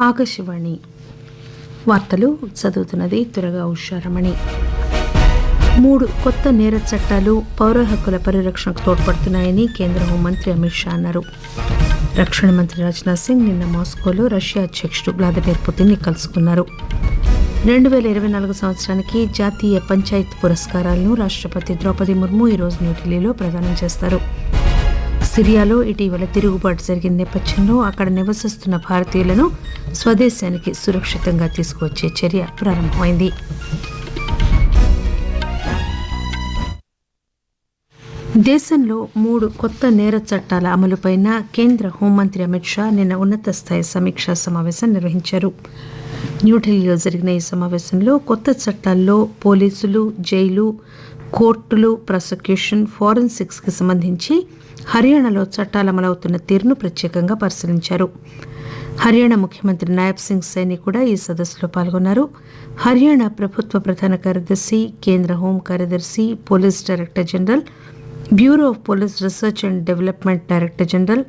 ఆకాశవాణి వార్తలు చదువుతున్నది త్వరగా ఉషారమణి మూడు కొత్త నేర చట్టాలు పౌర హక్కుల పరిరక్షణకు తోడ్పడుతున్నాయని కేంద్ర హోంమంత్రి అమిత్ షా అన్నారు. రక్షణ మంత్రి రాజ్నాథ్ సింగ్ నిన్న మాస్కోలో రష్యా అధ్యక్షుడు వ్లాదిమిర్ పుతిన్ని కలుసుకున్నారు. రెండు వేల ఇరవై నాలుగు సంవత్సరానికి జాతీయ పంచాయత్ పురస్కారాలను రాష్ట్రపతి ద్రౌపది ముర్ము ఈరోజు న్యూఢిల్లీలో ప్రదానం చేస్తారు. సిరియాలో ఇటీవల తిరుగుబాటు జరిగిన నేపథ్యంలో అక్కడ నివసిస్తున్న భారతీయులను స్వదేశానికి సురక్షితంగా తీసుకువచ్చే చర్య ప్రారంభమైంది. దేశంలో మూడు కొత్త నేర చట్టాల అమలుపైన కేంద్ర హోంమంత్రి అమిత్ షా నిన్న ఉన్నత స్థాయి సమీక్షా సమావేశం నిర్వహించారు. న్యూఢిల్లీలో జరిగిన ఈ సమావేశంలో కొత్త చట్టాల్లో పోలీసులు జైలు కోర్టులు ప్రాసిక్యూషన్ ఫోరెన్సిక్స్కి సంబంధించి హర్యానాలో చట్టాలు అమలవుతున్న తీరును ప్రత్యేకంగా పరిశీలించారు. హర్యానా ముఖ్యమంత్రి నాయబ్ సింగ్ సైని కూడా ఈ సదస్సులో పాల్గొన్నారు. హర్యానా ప్రభుత్వ ప్రధాన కార్యదర్శి కేంద్ర హోం కార్యదర్శి police director general bureau of police research and development director general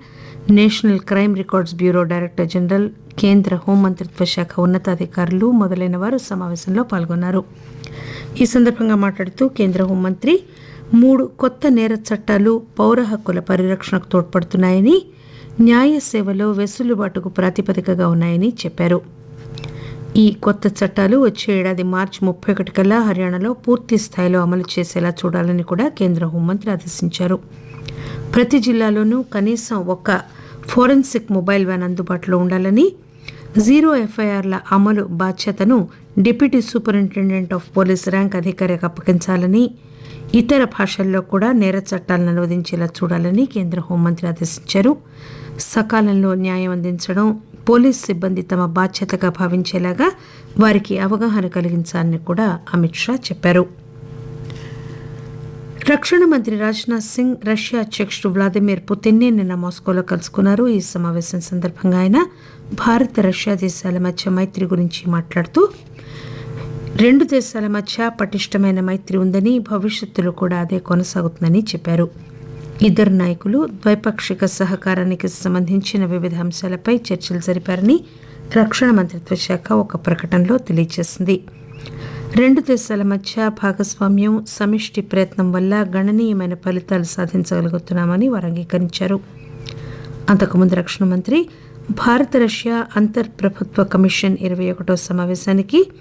national crime records bureau director general కేంద్ర హోంమంత్రిత్వ శాఖ ఉన్నతాధికారులు మొదలైన వారు సమావేశంలో పాల్గొన్నారు. ఈ సందర్భంగా మాట్లాడుతూ కేంద్ర హోంమంత్రి మూడు కొత్త నేర చట్టాలు పౌర హక్కుల పరిరక్షణకు తోడ్పడుతున్నాయని న్యాయ సేవలో వెసులుబాటుకు ప్రాతిపదికగా ఉన్నాయని చెప్పారు. ఈ కొత్త చట్టాలు వచ్చే ఏడాది మార్చి ముప్పై ఒకటి కల్లా హర్యానాలో పూర్తి స్థాయిలో అమలు చేసేలా చూడాలని కూడా కేంద్ర హోంమంత్రి ఆదేశించారు. ప్రతి జిల్లాలోనూ కనీసం ఒక ఫోరెన్సిక్ మొబైల్ వ్యాన్ అందుబాటులో ఉండాలని జీరో ఎఫ్ఐఆర్ల అమలు బాధ్యతను deputy superintendent of police rank అధికారికి అప్పగించాలని ఇతర భాషల్లో కూడా నేర చట్టాలను అనువదించేలా చూడాలని కేంద్ర హోంమంత్రి ఆదేశించారు. సకాలంలో న్యాయం అందించడం పోలీస్ సిబ్బంది తమ బాధ్యతగా భావించేలాగా వారికి అవగాహన కలిగించాలని కూడా అమిత్ షా చెప్పారు. రక్షణ మంత్రి రాజ్నాథ్ సింగ్ రష్యా అధ్యక్షుడు వ్లాదిమిర్ పుతిన్ని నిన్న మాస్కోలో కలుసుకున్నారు. ఈ సమావేశం సందర్భంగా ఆయన భారత్ రష్యా దేశాల మధ్య మైత్రి గురించి మాట్లాడుతూ రెండు దేశాల మధ్య పటిష్టమైన మైత్రి ఉందని భవిష్యత్తులో కూడా అదే కొనసాగుతుందని చెప్పారు. ఇద్దరు నాయకులు ద్వైపాక్షిక సహకారానికి సంబంధించిన వివిధ అంశాలపై చర్చలు జరిపారని రక్షణ మంత్రిత్వ శాఖ ఒక ప్రకటనలో తెలియజేసింది. రెండు దేశాల మధ్య భాగస్వామ్యం సమిష్టి ప్రయత్నం వల్ల గణనీయమైన ఫలితాలు సాధించగలుగుతున్నామని వారు అంగీకరించారు. అంతకుముందు రక్షణ మంత్రి భారత రష్యా అంతర్ ప్రభుత్వ కమిషన్ ఇరవై ఒకటో సమావేశానికి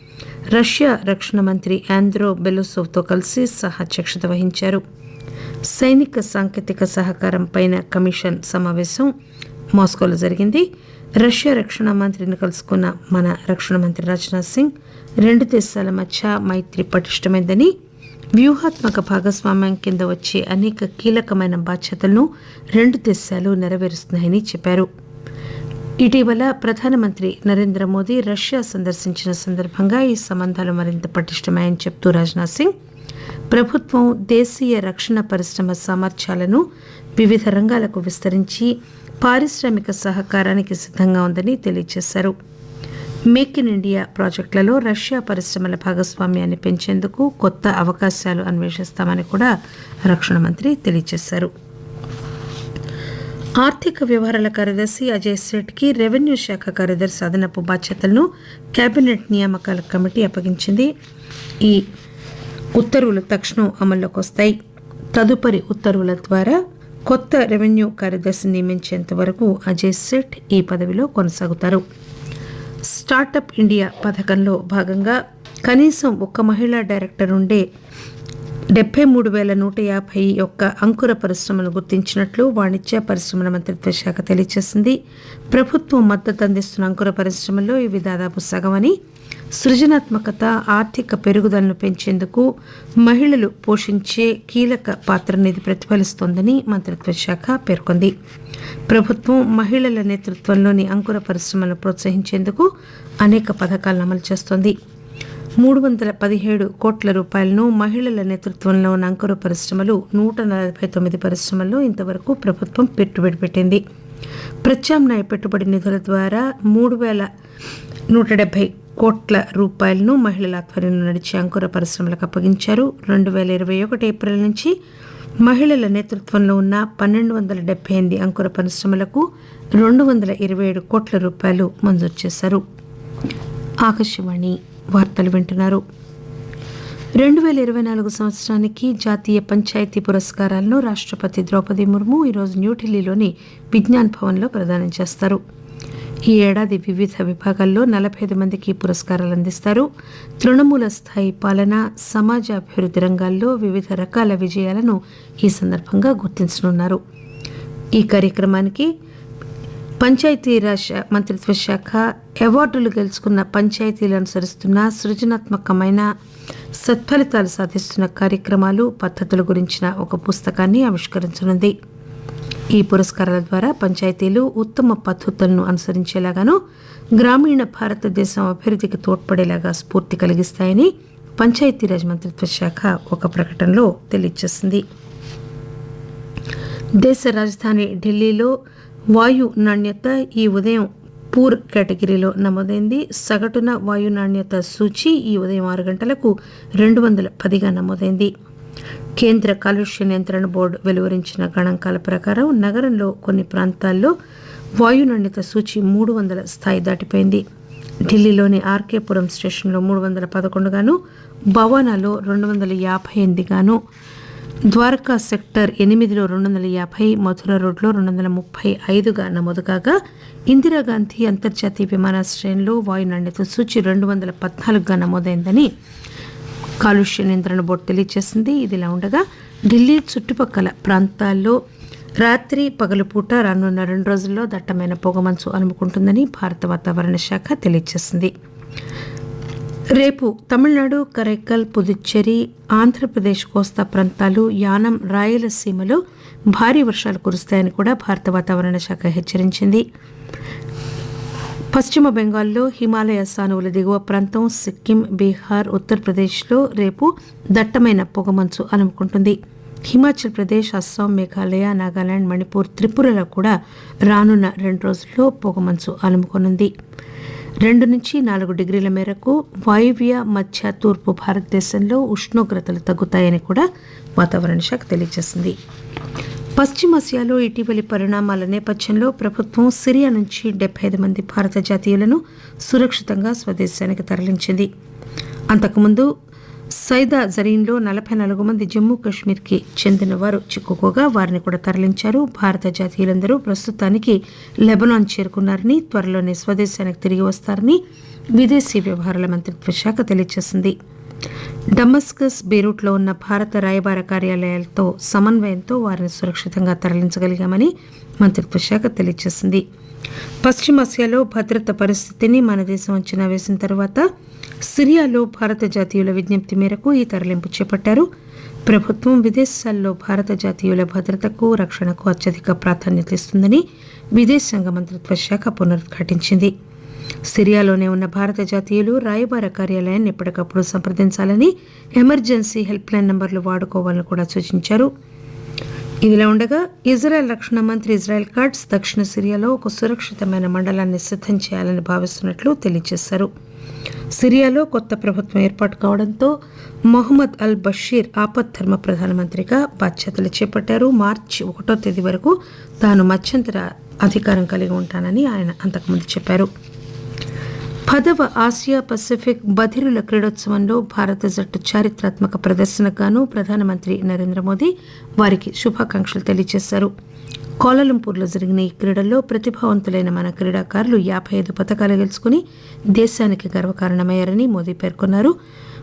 రష్యా రక్షణ మంత్రి ఆంద్రో బెలోసోవ్తో కలిసి సహాధ్యక్షత వహించారు. సైనిక సాంకేతిక సహకారం పైన కమిషన్ సమావేశం మాస్కోలో జరిగింది. రష్యా రక్షణ మంత్రిని కలుసుకున్న మన రక్షణ మంత్రి రాజ్నాథ్ సింగ్ రెండు దేశాల మధ్య మైత్రి పటిష్టమైందని వ్యూహాత్మక భాగస్వామ్యం కింద వచ్చే అనేక కీలకమైన బాధ్యతలను రెండు దేశాలు నెరవేరుస్తున్నాయని చెప్పారు. ఇటీవల ప్రధానమంత్రి నరేంద్ర మోదీ రష్యా సందర్శించిన సందర్భంగా ఈ సంబంధాలు మరింత పటిష్టమాయని చెప్తూ రాజ్నాథ్ సింగ్ ప్రభుత్వం దేశీయ రక్షణ పరిశ్రమ సామర్థ్యాలను వివిధ రంగాలకు విస్తరించి పారిశ్రామిక సహకారానికి సిద్ధంగా ఉందని తెలియజేశారు. మేక్ ఇన్ ఇండియా ప్రాజెక్టులలో రష్యా పరిశ్రమల భాగస్వామ్యాన్ని పెంచేందుకు కొత్త అవకాశాలు అన్వేషిస్తామని కూడా రక్షణ మంత్రి తెలియజేశారు. ఆర్థిక వ్యవహారాల కార్యదర్శి అజయ్ సేట్కి రెవెన్యూ శాఖ కార్యదర్శి అదనపు బాధ్యతలను కేబినెట్ నియామకాల కమిటీ అప్పగించింది. ఈ ఉత్తర్వులు తక్షణం అమల్లోకి వస్తాయి. తదుపరి ఉత్తర్వుల ద్వారా కొత్త రెవెన్యూ కార్యదర్శి నియమించేంత వరకు అజయ్ సేట్ ఈ పదవిలో కొనసాగుతారు. స్టార్టప్ ఇండియా పథకంలో భాగంగా కనీసం ఒక్క మహిళా డైరెక్టర్ ఉండే డెబ్బై మూడు వేల నూట యాభై ఒక్క అంకుర పరిశ్రమను గుర్తించినట్లు వాణిజ్య పరిశ్రమల మంత్రిత్వ శాఖ తెలియజేసింది. ప్రభుత్వం మద్దతు అందిస్తున్న అంకుర పరిశ్రమల్లో ఇవి దాదాపు సగమని. సృజనాత్మకత ఆర్థిక పెరుగుదలను పెంచేందుకు మహిళలు పోషించే కీలక పాత్రను ఇది ప్రతిఫలిస్తోందని మంత్రిత్వ శాఖ పేర్కొంది. ప్రభుత్వం మహిళల నేతృత్వంలోని అంకుర పరిశ్రమలను ప్రోత్సహించేందుకు అనేక పథకాలను అమలు చేస్తోంది. మూడు వందల పదిహేడు కోట్ల రూపాయలను మహిళల నేతృత్వంలో ఉన్న అంకుర పరిశ్రమలు నూట నలభై తొమ్మిది పరిశ్రమల్లో ఇంతవరకు ప్రభుత్వం పెట్టుబడి పెట్టింది. ప్రత్యామ్నాయ పెట్టుబడి నిధుల ద్వారా మూడు వేల నూట డెబ్బై కోట్ల రూపాయలను మహిళల ఆధ్వర్యంలో నడిచే అంకుర పరిశ్రమలకు అప్పగించారు. రెండు వేల ఇరవై ఒకటి ఏప్రిల్ నుంచి మహిళల నేతృత్వంలో ఉన్న పన్నెండు వందల డెబ్బై ఎనిమిది అంకుర పరిశ్రమలకు రెండు వందల ఇరవై ఏడు కోట్ల రూపాయలు మంజూరు చేశారు. ఆకాశవాణి వార్తలు వింటున్నారు. రెండు వేల ఇరవై నాలుగు సంవత్సరానికి జాతీయ పంచాయతీ పురస్కారాలను రాష్ట్రపతి ద్రౌపది ముర్ము ఈరోజు న్యూఢిల్లీలోని విజ్ఞాన్ భవన్లో ప్రదానం చేస్తారు. ఈ ఏడాది వివిధ విభాగాల్లో నలభై ఐదు మందికి పురస్కారాలు అందిస్తారు. తృణమూల స్థాయి పాలన సమాజ అభివృద్ధి రంగాల్లో వివిధ రకాల విజయాలను ఈ సందర్భంగా గుర్తించనున్నారు. ఈ కార్యక్రమానికి పంచాయతీరాజ్ మంత్రిత్వ శాఖ అవార్డులు గెలుచుకున్న పంచాయతీలు అనుసరిస్తున్న సృజనాత్మకమైన సత్ఫలితాలు సాధిస్తున్న కార్యక్రమాలు పద్ధతుల గురించిన ఒక పుస్తకాన్ని ఆవిష్కరించనుంది. ఈ పురస్కారాల ద్వారా పంచాయతీలు ఉత్తమ పద్ధతులను అనుసరించేలాగాను గ్రామీణ భారతదేశం అభివృద్ధికి తోడ్పడేలాగా స్ఫూర్తి కలిగిస్తాయని పంచాయతీరాజ్ మంత్రిత్వ శాఖ ఒక ప్రకటనలో తెలియజేసింది. దేశ రాజధాని ఢిల్లీలో వాయు నాణ్యత ఈ ఉదయం పూర్ కేటగిరీలో నమోదైంది. సగటున వాయు నాణ్యత సూచి ఈ ఉదయం ఆరు గంటలకు రెండు వందల పదిగా నమోదైంది. కేంద్ర కాలుష్య నియంత్రణ బోర్డు వెలువరించిన గణాంకాల ప్రకారం నగరంలో కొన్ని ప్రాంతాల్లో వాయు నాణ్యత సూచి మూడు వందల స్థాయి దాటిపోయింది. ఢిల్లీలోని ఆర్కేపురం స్టేషన్లో మూడు వందల పదకొండుగాను భవానాలో రెండు వందల యాభై ఎనిమిదిగాను ద్వారకా సెక్టర్ ఎనిమిదిలో రెండు వందల యాభై మధుర రోడ్లో రెండు వందల ముప్పై ఐదుగా నమోదు కాగా ఇందిరాగాంధీ అంతర్జాతీయ విమానాశ్రయంలో వాయు నాణ్యత సూచి రెండు వందల పద్నాలుగుగా నమోదైందని కాలుష్య నియంత్రణ బోర్డు తెలియజేసింది. ఇదిలా ఉండగా ఢిల్లీ చుట్టుపక్కల ప్రాంతాల్లో రాత్రి పగలుపూట రానున్న రెండు రోజుల్లో దట్టమైన పొగమంచు అలుముకుంటుందని భారత వాతావరణ శాఖ తెలియజేసింది. రేపు తమిళనాడు కరైకల్ పుదుచ్చేరి ఆంధ్రప్రదేశ్ కోస్తా ప్రాంతాలు యానం రాయలసీమలో భారీ వర్షాలు కురుస్తాయని కూడా భారత వాతావరణ శాఖ హెచ్చరించింది. పశ్చిమ బెంగాల్లో హిమాలయ సానువుల దిగువ ప్రాంతం సిక్కిం బీహార్ ఉత్తరప్రదేశ్లో రేపు దట్టమైన పొగమంచు అలుముకుంటుంది. హిమాచల్ ప్రదేశ్ అస్సాం మేఘాలయ నాగాలాండ్ మణిపూర్ త్రిపురలో కూడా రానున్న రెండు రోజుల్లో పొగమంచు అలుముకొనుంది. రెండు నుంచి నాలుగు డిగ్రీల మేరకు వాయువ్య మధ్య తూర్పు భారతదేశంలో ఉష్ణోగ్రతలు తగ్గుతాయని కూడా వాతావరణ శాఖ తెలియజేసింది. పశ్చిమాసియాలో ఇటీవలి పరిణామాల నేపథ్యంలో ప్రభుత్వం సిరియా నుంచి డెబ్బై ఐదు మంది భారత జాతీయులను సురక్షితంగా స్వదేశానికి తరలించింది. అంతకుముందు సైదా జరీన్లో నలభై నాలుగు మంది జమ్మూ కాశ్మీర్కి చెందిన వారు చిక్కుకోగా వారిని కూడా తరలించారు. భారత జాతీయులందరూ ప్రస్తుతానికి లెబనాన్ చేరుకున్నారని త్వరలోనే స్వదేశానికి తిరిగి వస్తారని విదేశీ వ్యవహారాల మంత్రిత్వ శాఖ తెలియజేసింది. డమస్కస్ బీరూట్లో ఉన్న భారత రాయబార కార్యాలయాలతో సమన్వయంతో వారిని సురక్షితంగా తరలించగలిగామని మంత్రిత్వ శాఖ తెలియజేసింది. పశ్చిమాసియాలో భద్రత పరిస్థితిని మన దేశం అంచనా వేసిన తర్వాత సిరియాలో భారత జాతీయుల విజ్ఞప్తి మేరకు ఈ తరలింపు చేపట్టారు. ప్రభుత్వం విదేశాల్లో భారత జాతీయుల భద్రతకు రక్షణకు అత్యధిక ప్రాధాన్యత ఇస్తుందని విదేశాంగ మంత్రిత్వ శాఖ పునరుద్ఘాటించింది. సిరియాలోనే ఉన్న భారత జాతీయులు రాయబార కార్యాలయాన్ని ఎప్పటికప్పుడు సంప్రదించాలని ఎమర్జెన్సీ హెల్ప్ లైన్ నంబర్లు వాడుకోవాలని కూడా సూచించారు. ఇదిలా ఉండగా ఇజ్రాయెల్ రక్షణ మంత్రి ఇజ్రాయెల్ కట్స్ దక్షిణ సిరియాలో ఒక సురక్షితమైన మండలాన్ని సిద్ధం చేయాలని భావిస్తున్నట్లు తెలియజేశారు. సిరియాలో కొత్త ప్రభుత్వం ఏర్పాటు కావడంతో మొహమ్మద్ అల్ బషీర్ ఆపద్ధర్మ ప్రధానమంత్రిగా బాధ్యతలు చేపట్టారు. మార్చి ఒకటో తేదీ వరకు తాను మధ్యంతర అధికారం కలిగి ఉంటానని ఆయన అంతకుముందు చెప్పారు. పదవ ఆసియా పసిఫిక్ బధిరుల క్రీడోత్సవంలో భారత జట్టు చారిత్రాత్మక ప్రదర్శనకు ప్రధానమంత్రి నరేంద్ర మోదీ వారికి శుభాకాంక్షలు తెలియజేశారు. కోలలంపూర్లో జరిగిన ఈ క్రీడల్లో ప్రతిభావంతులైన మన క్రీడాకారులు యాభై ఐదు పథకాలు గెలుచుకుని దేశానికి గర్వకారణమయ్యారని మోదీ పేర్కొన్నారు.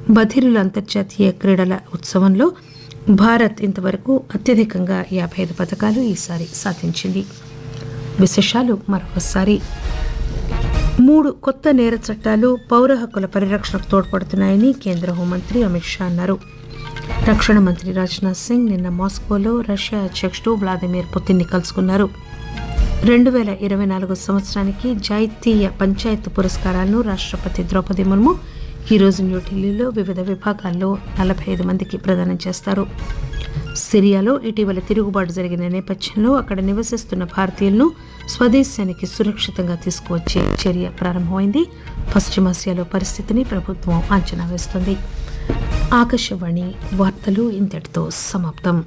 బధిరుల అంతర్జాతీయ క్రీడల ఉత్సవంలో భారత్ ఇంతవరకు అత్యధికంగా యాభై ఐదు పథకాలు ఈసారి సాధించింది. విశేషాలు మరొకసారి. మూడు కొత్త నేర చట్టాలు పౌర హక్కుల పరిరక్షణకు తోడ్పడుతున్నాయని కేంద్ర హోంమంత్రి అమిత్ షా అన్నారు. రక్షణ మంత్రి రాజ్నాథ్ సింగ్ నిన్న మాస్కోలో రష్యా అధ్యక్షుడు వ్లాదిమిర్ పుతిన్ని కలుసుకున్నారు. రెండు వేల ఇరవై నాలుగు సంవత్సరానికి జాతీయ పంచాయత్ పురస్కారాలను రాష్ట్రపతి ద్రౌపది ముర్ము ఈరోజు న్యూఢిల్లీలో వివిధ విభాగాల్లో నలభై ఐదు మందికి ప్రదానం చేస్తారు. సిరియాలో ఇటీవల తిరుగుబాటు జరిగిన నేపథ్యంలో అక్కడ నివసిస్తున్న భారతీయులను స్వదేశానికి సురక్షితంగా తీసుకువచ్చే చర్య ప్రారంభమైంది. పశ్చిమాసియాలో పరిస్థితిని ప్రభుత్వం అంచనా వేస్తుంది. ఆకాశవాణి వార్తలు ఇంతటితో సమాప్తం.